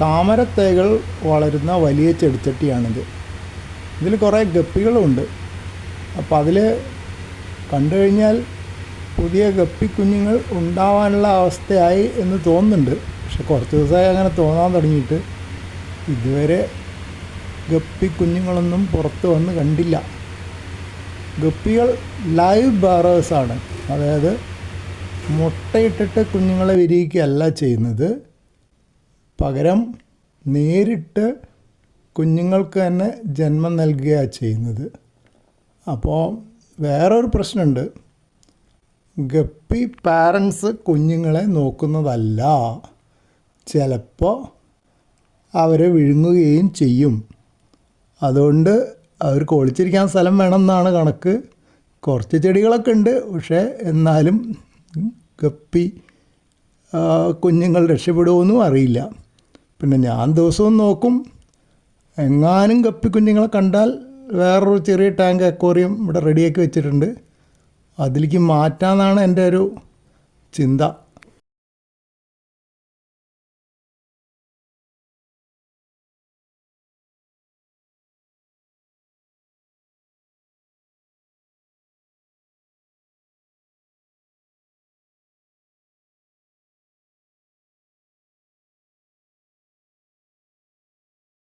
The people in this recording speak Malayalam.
താമരത്തൈകൾ വളരുന്ന വലിയ ചെടിച്ചട്ടിയാണിത്. ഇതിൽ കുറേ ഗപ്പികളുണ്ട്. അപ്പോൾ അതിൽ കണ്ടു കഴിഞ്ഞാൽ പുതിയ ഗപ്പി കുഞ്ഞുങ്ങൾ ഉണ്ടാവാനുള്ള അവസ്ഥയായി എന്ന് തോന്നുന്നുണ്ട്. പക്ഷെ കുറച്ച് ദിവസമായി അങ്ങനെ തോന്നാൻ തുടങ്ങിയിട്ട് ഇതുവരെ ഗപ്പി കുഞ്ഞുങ്ങളൊന്നും പുറത്ത് വന്ന് കണ്ടില്ല. ഗപ്പികൾ ലൈവ് ബാറേഴ്സാണ് അതായത് മുട്ടയിട്ടിട്ട് കുഞ്ഞുങ്ങളെ വിരിയിക്കുകയല്ല ചെയ്യുന്നത്. പകരം നേരിട്ട് കുഞ്ഞുങ്ങൾക്ക് തന്നെ ജന്മം നൽകുകയാണ് ചെയ്യുന്നത്. അപ്പോൾ വേറൊരു പ്രശ്നമുണ്ട്. ഗപ്പി പാരൻസ് കുഞ്ഞുങ്ങളെ നോക്കുന്നതല്ല. ചിലപ്പോൾ അവരെ വിഴുങ്ങുകയും ചെയ്യും. അതുകൊണ്ട് അവർക്ക് ഒളിച്ചിരിക്കാൻ സ്ഥലം വേണമെന്നാണ് കണക്ക്. കുറച്ച് ചെടികളൊക്കെ ഉണ്ട്. പക്ഷേ എന്നാലും ഗപ്പി കുഞ്ഞുങ്ങൾ രക്ഷപ്പെടുമെന്നും അറിയില്ല. പിന്നെ ഞാൻ ദിവസവും നോക്കും. എങ്ങാനും കപ്പി കുഞ്ഞുങ്ങളെ കണ്ടാൽ വേറൊരു ചെറിയ ടാങ്ക് അക്വോറിയം ഇവിടെ റെഡിയാക്കി വെച്ചിട്ടുണ്ട്. അതിലേക്ക് മാറ്റാമെന്നാണ് എന്റെ ഒരു ചിന്ത.